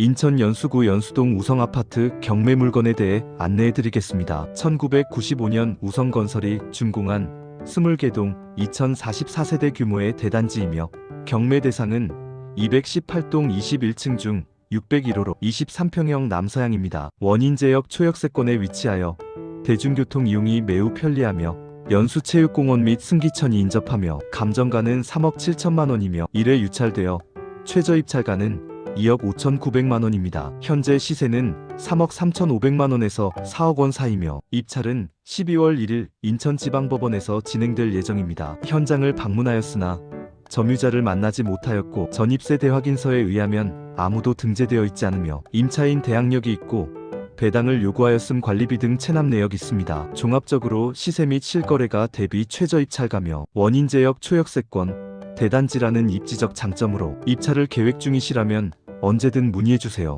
인천 연수구 연수동 우성아파트 경매 물건에 대해 안내해드리겠습니다. 1995년 우성건설이 준공한 20개동 2044세대 규모의 대단지이며 경매 대상은 218동 21층 중 601호로 23평형 남서향입니다. 원인제역 초역세권에 위치하여 대중교통 이용이 매우 편리하며 연수체육공원 및 승기천이 인접하며 감정가는 3억 7천만 원이며 1회 유찰되어 최저 입찰가는 2억 5,900만 원입니다. 현재 시세는 3억 3,500만 원에서 4억 원 사이며 입찰은 12월 1일 인천지방법원에서 진행될 예정입니다. 현장을 방문하였으나 점유자를 만나지 못하였고 전입세 대확인서에 의하면 아무도 등재되어 있지 않으며 임차인 대항력이 있고 배당을 요구하였음 관리비 등 체납 내역 있습니다. 종합적으로 시세 및 실거래가 대비 최저 입찰가며 원인 제역 초역세권 대단지라는 입지적 장점으로 입찰을 계획 중이시라면 언제든 문의해 주세요.